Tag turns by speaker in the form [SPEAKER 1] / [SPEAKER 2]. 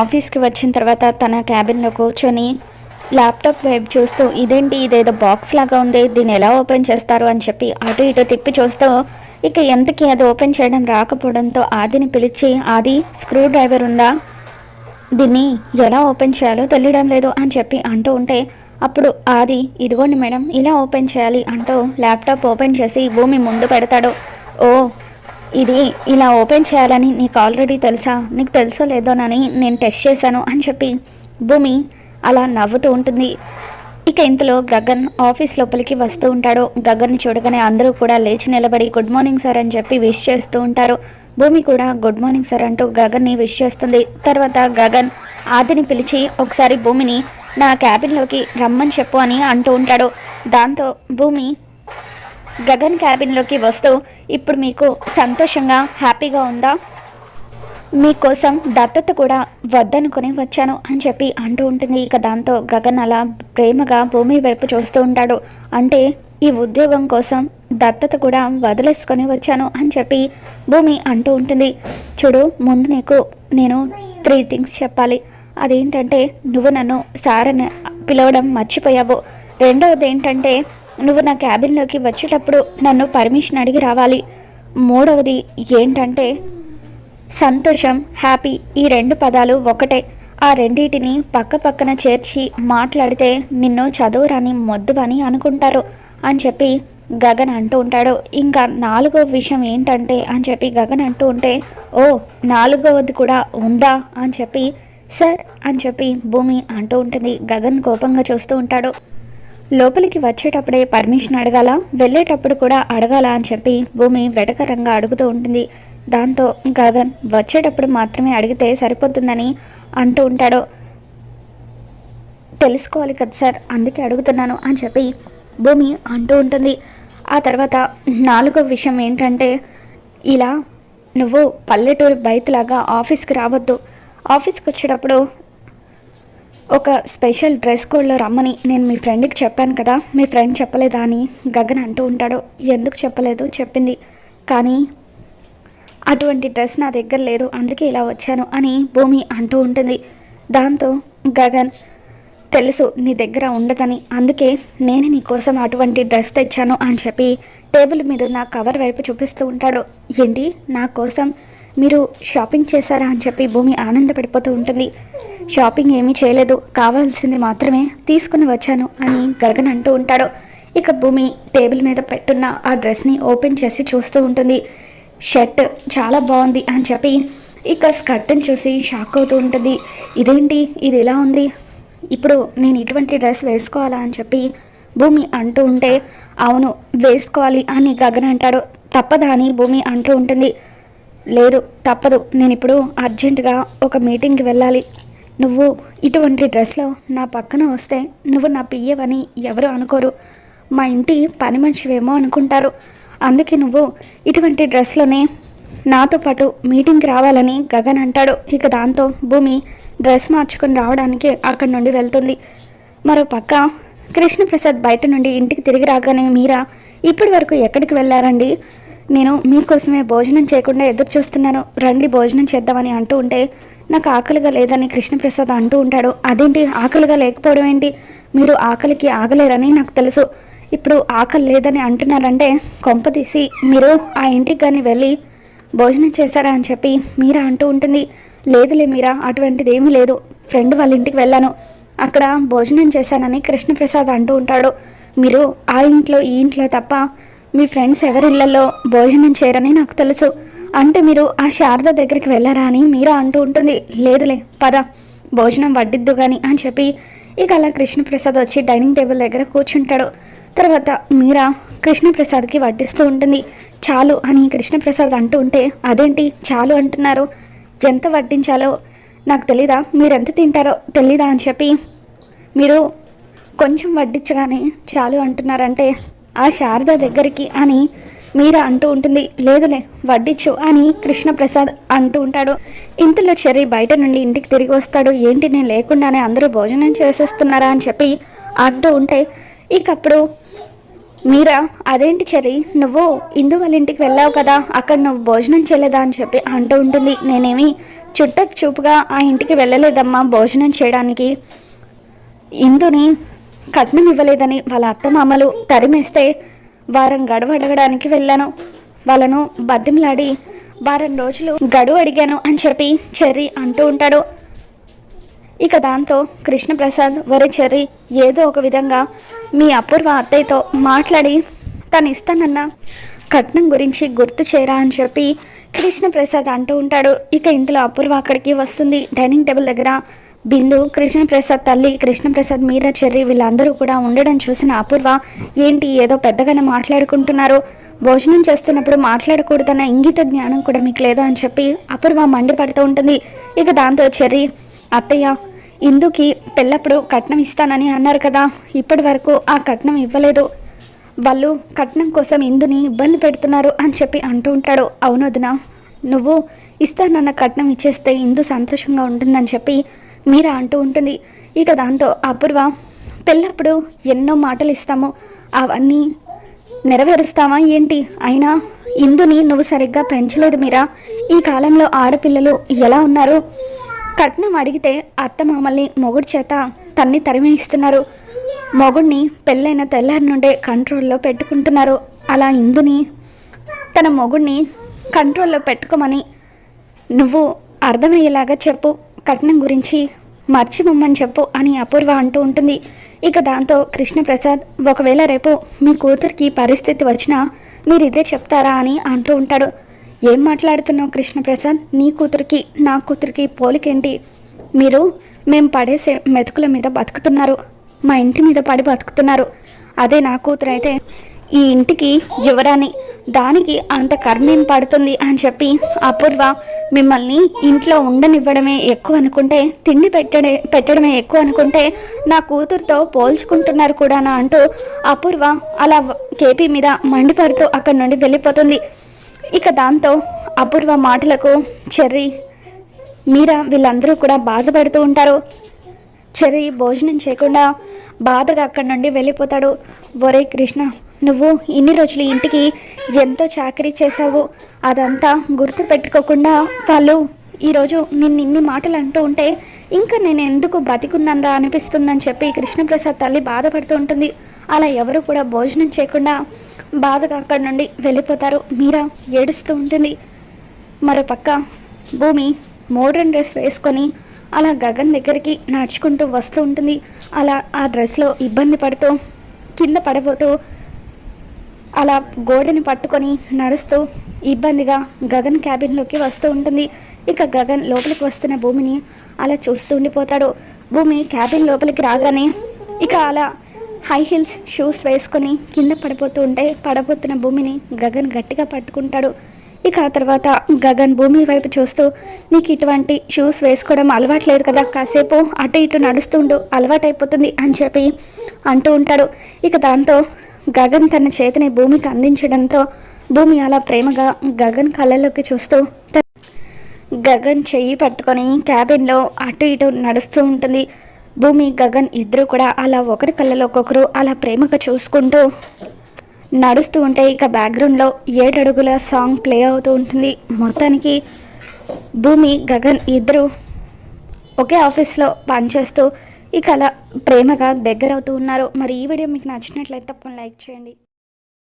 [SPEAKER 1] ఆఫీస్కి వచ్చిన తర్వాత తన క్యాబిన్లో కూర్చొని ల్యాప్టాప్ వైపు చూస్తూ ఇదేంటి? ఇదేదో బాక్స్ లాగా ఉంది. దీన్ని ఎలా ఓపెన్ చేస్తారు? అని చెప్పి అటు ఇటు తిప్పి చూస్తూ ఇక ఎంతకి అది ఓపెన్ చేయడం రాకపోవడంతో ఆదిని పిలిచి ఆది స్క్రూ డ్రైవర్ ఉందా? దీన్ని ఎలా ఓపెన్ చేయాలో తెలియడం లేదు అని చెప్పి అంటూ ఉంటే అప్పుడు ఆది ఇదిగోండి మేడం ఇలా ఓపెన్ చేయాలి అంటూ ల్యాప్టాప్ ఓపెన్ చేసి భూమి ముందు పెడతాడు. ఓ ఇది ఇలా ఓపెన్ చేయాలని నీకు ఆల్రెడీ తెలుసా? నీకు తెలుసో లేదోనని నేను టెస్ట్ చేశాను అని చెప్పి భూమి అలా నవ్వుతూ ఉంటుంది. ఇక ఇంతలో గగన్ ఆఫీస్ లోపలికి వస్తూ ఉంటాడు. గగన్ని చూడగానే అందరూ కూడా లేచి నిలబడి గుడ్ మార్నింగ్ సార్ అని చెప్పి విష్ చేస్తూ ఉంటారు. భూమి కూడా గుడ్ మార్నింగ్ సార్ అంటూ గగన్ని విష్ చేస్తుంది. తర్వాత గగన్ ఆదిని పిలిచి ఒకసారి భూమిని నా క్యాబిన్లోకి రమ్మని చెప్పు అని అంటూ ఉంటాడు. దాంతో భూమి గగన్ క్యాబిన్లోకి వస్తూ ఇప్పుడు మీకు సంతోషంగా హ్యాపీగా ఉందా? మీకోసం దత్తత కూడా వద్దనుకొని వచ్చాను అని చెప్పి అంటూ ఉంటుంది. ఇక దాంతో గగన్ అలా ప్రేమగా భూమి వైపు చూస్తూ ఉంటాడు. అంటే ఈ ఉద్యోగం కోసం దత్తత కూడా వదిలేసుకొని వచ్చాను అని చెప్పి భూమి అంటూ ఉంటుంది. చూడు ముందు నీకు నేను త్రీ థింగ్స్ చెప్పాలి. అదేంటంటే నువ్వు నన్ను సార్ అని పిలవడం మర్చిపోయావు. రెండవది ఏంటంటే నువ్వు నా క్యాబిన్లోకి వచ్చేటప్పుడు నన్ను పర్మిషన్ అడిగి రావాలి. మూడవది ఏంటంటే సంతోషం హ్యాపీ ఈ రెండు పదాలు ఒకటే. ఆ రెండింటిని పక్క పక్కన చేర్చి మాట్లాడితే నిన్ను చదువురాని మొద్దువని అనుకుంటారు అని చెప్పి గగన్ అంటూ ఉంటాడు. ఇంకా నాలుగో విషయం ఏంటంటే అని చెప్పి గగన్ అంటూ ఉంటే ఓ నాలుగవది కూడా ఉందా అని చెప్పి సార్ అని చెప్పి భూమి అంటూ ఉంటుంది. గగన్ కోపంగా చూస్తూ ఉంటాడు. లోపలికి వచ్చేటప్పుడే పర్మిషన్ అడగాల? వెళ్ళేటప్పుడు కూడా అడగాల అని చెప్పి భూమి వెటకరంగా అడుగుతూ ఉంటుంది. దాంతో గగన్ వచ్చేటప్పుడు మాత్రమే అడిగితే సరిపోతుందని అంటూ ఉంటాడు. తెలుసుకోవాలి కదా సార్ అందుకే అడుగుతున్నాను అని చెప్పి భూమి అంటూ ఉంటుంది. ఆ తర్వాత నాలుగో విషయం ఏంటంటే ఇలా నువ్వు పల్లెటూరు బయటలాగా ఆఫీస్కి రావద్దు. ఆఫీస్కి వచ్చేటప్పుడు ఒక స్పెషల్ డ్రెస్ కోడ్లో రమ్మని నేను మీ ఫ్రెండ్కి చెప్పాను కదా మీ ఫ్రెండ్ చెప్పలేదా అని గగన్ అంటూ ఉంటాడు. ఎందుకు చెప్పలేదు? చెప్పింది. కానీ అటువంటి డ్రెస్ నా దగ్గర లేదు అందుకే ఇలా వచ్చాను అని భూమి అంటూ ఉంటుంది. దాంతో గగన్ తెలుసు నీ దగ్గర ఉండదని అందుకే నేను నీ కోసం అటువంటి డ్రెస్ తెచ్చాను అని చెప్పి టేబుల్ మీద నా కవర్ వైపు చూపిస్తూ ఉంటాడు. ఏంటి? నా కోసం మీరు షాపింగ్ చేశారా అని చెప్పి భూమి ఆనందపడిపోతూ ఉంటుంది. షాపింగ్ ఏమీ చేయలేదు. కావాల్సింది మాత్రమే తీసుకుని వచ్చాను అని గగన్ అంటూ ఉంటాడు. ఇక భూమి టేబుల్ మీద పెట్టున్న ఆ డ్రెస్ని ఓపెన్ చేసి చూస్తూ ఉంటుంది. షర్ట్ చాలా బాగుంది అని చెప్పి ఇక స్కర్ట్ని చూసి షాక్ అవుతూ ఉంటుంది. ఇదేంటి? ఇది ఎలా ఉంది. ఇప్పుడు నేను ఇటువంటి డ్రెస్ వేసుకోవాలా అని చెప్పి భూమి అంటూ ఉంటే అవును వేసుకోవాలి అని గగన్ అంటాడు. తప్పదా అని భూమి అంటూ ఉంటుంది. లేదు తప్పదు. నేను ఇప్పుడు అర్జెంటుగా ఒక మీటింగ్కి వెళ్ళాలి. నువ్వు ఇటువంటి డ్రెస్లో నా పక్కన వస్తే నువ్వు నా పియ్యవని ఎవరు అనుకోరు. మా ఇంటి పని మనిషివేమో అనుకుంటారు. అందుకే నువ్వు ఇటువంటి డ్రెస్లోనే నాతో పాటు మీటింగ్కి రావాలని గగన్ అంటాడు. ఇక దాంతో భూమి డ్రెస్ మార్చుకొని రావడానికి అక్కడి నుండి వెళ్తుంది. మరో పక్క కృష్ణప్రసాద్ బయట నుండి ఇంటికి తిరిగి రాగానే మీరా ఇప్పటి వరకు ఎక్కడికి వెళ్ళారండి? నేను మీకోసమే భోజనం చేయకుండా ఎదురు చూస్తున్నాను రండి భోజనం చేద్దామని అంటూ ఉంటే నాకు ఆకలిగా లేదని కృష్ణప్రసాద్ అంటూ ఉంటాడు. అదేంటి? ఆకలిగా లేకపోవడం ఏంటి? మీరు ఆకలికి ఆగలేరని నాకు తెలుసు. ఇప్పుడు ఆకలి లేదని అంటున్నారంటే కొంప తీసి మీరు ఆ ఇంటికి కానీ వెళ్ళి భోజనం చేశారా అని చెప్పి మీరా అంటూ ఉంటుంది. లేదులే మీరా అటువంటిది ఏమీ లేదు. ఫ్రెండ్ వాళ్ళ ఇంటికి వెళ్ళాను. అక్కడ భోజనం చేశానని కృష్ణప్రసాద్ అంటూ ఉంటాడు. మీరు ఆ ఇంట్లో ఈ ఇంట్లో తప్ప మీ ఫ్రెండ్స్ ఎవరిళ్ళలో భోజనం చేయరని నాకు తెలుసు. అంటే మీరు ఆ శారద దగ్గరికి వెళ్ళారా అని మీరా అంటూ ఉంటుంది. లేదులే పద భోజనం వడ్డిద్దు కానీ అని చెప్పి ఇక అలా కృష్ణప్రసాద్ వచ్చి డైనింగ్ టేబుల్ దగ్గర కూర్చుంటాడు. తర్వాత మీరా కృష్ణప్రసాద్కి వడ్డిస్తూ ఉంటుంది. చాలు అని కృష్ణప్రసాద్ అంటూ ఉంటే అదేంటి? చాలు అంటున్నారు. ఎంత వడ్డించాలో? నాకు తెలీదా? మీరెంత తింటారో తెలీదా? అని చెప్పి మీరు కొంచెం వడ్డించగానే చాలు అంటున్నారంటే ఆ శారద దగ్గరికి అని మీరా అంటూ ఉంటుంది. లేదులే వడ్డించు అని కృష్ణప్రసాద్ అంటూ ఉంటాడు. ఇంతలో చెర్రీ బయట నుండి ఇంటికి తిరిగి వస్తాడు. ఏంటి నేను లేకుండానే అందరూ భోజనం చేసేస్తున్నారా అని చెప్పి అంటూ ఉంటే ఇకప్పుడు మీరా అదేంటి చెర్రీ? నువ్వు ఇందు వాళ్ళ ఇంటికి వెళ్ళావు కదా అక్కడ నువ్వు భోజనం చేయలేదా అని చెప్పి అంటూ ఉంటుంది. నేనేమి చుట్ట చూపుగా ఆ ఇంటికి వెళ్ళలేదమ్మా భోజనం చేయడానికి. ఇందుని కట్నం ఇవ్వలేదని వాళ్ళ అత్తమామలు తరిమేస్తే వారం గడువు అడగడానికి వెళ్ళాను. వాళ్ళను బద్దెంలాడి వారం రోజులు గడువు అడిగాను అని చెప్పి చెర్రీ అంటూ ఉంటాడు. ఇక దాంతో కృష్ణప్రసాద్ వరే చెర్రీ ఏదో ఒక విధంగా మీ అపూర్వ అత్తయ్యతో మాట్లాడి తను ఇస్తానన్న కట్నం గురించి గుర్తు చేయరా అని చెప్పి కృష్ణప్రసాద్ అంటూ ఉంటాడు. ఇక ఇందులో అపూర్వ అక్కడికి వస్తుంది. డైనింగ్ టేబుల్ దగ్గర బిందు కృష్ణప్రసాద్ తల్లి కృష్ణప్రసాద్ మీరా చెర్రి వీళ్ళందరూ కూడా ఉండడం చూసిన అపూర్వ ఏంటి ఏదో పెద్దగానే మాట్లాడుకుంటున్నారు? భోజనం చేస్తున్నప్పుడు మాట్లాడకూడదన్న ఇంగిత జ్ఞానం కూడా మీకు లేదా అని చెప్పి అపూర్వ మండిపడుతూ ఉంటుంది. ఇక దాంతో చెర్రి అత్తయ్య ఇందుకి పెళ్ళప్పుడు కట్నం ఇస్తానని అన్నారు కదా ఇప్పటి వరకు ఆ కట్నం ఇవ్వలేదు. వాళ్ళు కట్నం కోసం ఇందుని ఇబ్బంది పెడుతున్నారు అని చెప్పి అంటూ ఉంటాడు. అవునొదినా నువ్వు ఇస్తానన్న కట్నం ఇచ్చేస్తే ఇందు సంతోషంగా ఉంటుందని చెప్పి మీరా అంటూ ఉంటుంది. ఇక దాంతో అపూర్వ పెళ్ళప్పుడు ఎన్నో మాటలు ఇస్తాము అవన్నీ నెరవేరుస్తావా ఏంటి? అయినా ఇందుని నువ్వు సరిగ్గా పెంచలేదు మీరా. ఈ కాలంలో ఆడపిల్లలు ఎలా ఉన్నారు? కట్నం అడిగితే అత్త మామల్ని మొగుడు చేత తన్ని తరిమేయిస్తున్నారు. మొగుడిని పెళ్ళైన తెల్లారి నుండే కంట్రోల్లో పెట్టుకుంటున్నారు. అలా ఇందుని తన మొగుడిని కంట్రోల్లో పెట్టుకోమని నువ్వు అర్థమయ్యేలాగా చెప్పు. కట్నం గురించి మర్చిపోమ్మని చెప్పు అని అపూర్వ అంటూ ఉంటుంది. ఇక దాంతో కృష్ణప్రసాద్ ఒకవేళ రేపు మీ కూతురికి పరిస్థితి వచ్చినా మీరు ఇదే చెప్తారా అని అంటూ ఉంటాడు. ఏం మాట్లాడుతున్నావు కృష్ణప్రసాద్? నీ కూతురికి నా కూతురికి పోలికేంటి? మీరు మేము పడేసే మెతుకుల మీద బతుకుతున్నారు. మా ఇంటి మీద పడి బతుకుతున్నారు. అదే నా కూతురు అయితే ఈ ఇంటికి యువరాని దానికి అంత కర్మేం పడుతుంది అని చెప్పి అపూర్వ మిమ్మల్ని ఇంట్లో ఉండనివ్వడమే ఎక్కువ అనుకుంటే తిండి పెట్టడే పెట్టడమే ఎక్కువ అనుకుంటే నా కూతురుతో పోల్చుకుంటున్నారు కూడానా అంటూ అపూర్వ అలా కేపీ మీద మండిపడుతూ అక్కడి నుండి వెళ్ళిపోతుంది. ఇక దాంతో అపూర్వ మాటలకు చెర్రీ మీరా వీళ్ళందరూ కూడా బాధపడుతూ ఉంటారు. చెర్రీ భోజనం చేయకుండా బాధగా అక్కడి నుండి వెళ్ళిపోతాడు. ఒరే కృష్ణ నువ్వు ఇన్ని రోజులు ఇంటికి ఎంతో చాకరీ చేశావు. అదంతా గుర్తు పెట్టుకోకుండా వాళ్ళు ఈరోజు నిన్ను ఇన్ని మాటలు అంటూ ఉంటే ఇంకా నేను ఎందుకు బతికున్నానరా అనిపిస్తుందని చెప్పి కృష్ణప్రసాద్ తల్లి బాధపడుతూ ఉంటుంది. అలా ఎవరు కూడా భోజనం చేయకుండా బాధగా అక్కడి నుండి వెళ్ళిపోతారు. మీరా ఏడుస్తూ ఉంటుంది. మరోపక్క భూమి మోడ్రన్ డ్రెస్ వేసుకొని అలా గగన్ దగ్గరికి నడుచుకుంటూ వస్తూ ఉంటుంది. అలా ఆ డ్రెస్లో ఇబ్బంది పడుతూ కింద పడబోతూ అలా గోడని పట్టుకొని నడుస్తూ ఇబ్బందిగా గగన్ క్యాబిన్లోకి వస్తూ ఉంటుంది. ఇక గగన్ లోపలికి వస్తున్న భూమిని అలా చూస్తూ ఉండిపోతాడు. భూమి క్యాబిన్ లోపలికి రాగానే ఇక అలా హై హీల్స్ షూస్ వేసుకొని కింద పడిపోతూ ఉంటే పడబోతున్న భూమిని గగన్ గట్టిగా పట్టుకుంటాడు. ఇక ఆ తర్వాత గగన్ భూమి వైపు చూస్తూ నీకు ఇటువంటి షూస్ వేసుకోవడం అలవాట్లేదు కదా కాసేపు అటు ఇటు నడుస్తుండు అలవాటైపోతుంది అని చెప్పి అంటూ ఉంటాడు. ఇక దాంతో గగన్ తన చేతిని భూమికి అందించడంతో భూమి అలా ప్రేమగా గగన్ కళ్ళలోకి చూస్తూ గగన్ చెయ్యి పట్టుకొని క్యాబిన్లో అటు ఇటు నడుస్తూ ఉంటుంది. భూమి గగన్ ఇద్దరు కూడా అలా ఒకరి కళ్ళలో ఒక్కొక్కరు అలా ప్రేమగా చూసుకుంటూ నడుస్తూ ఉంటే ఇక బ్యాక్గ్రౌండ్లో ఏడడుగుల సాంగ్ ప్లే అవుతూ ఉంటుంది. మొత్తానికి భూమి గగన్ ఇద్దరు ఒకే ఆఫీస్లో పనిచేస్తూ ఇక అలా ప్రేమగా దగ్గర అవుతూ ఉన్నారు. మరి ఈ వీడియో మీకు నచ్చినట్లయితే తప్పని లైక్ చేయండి.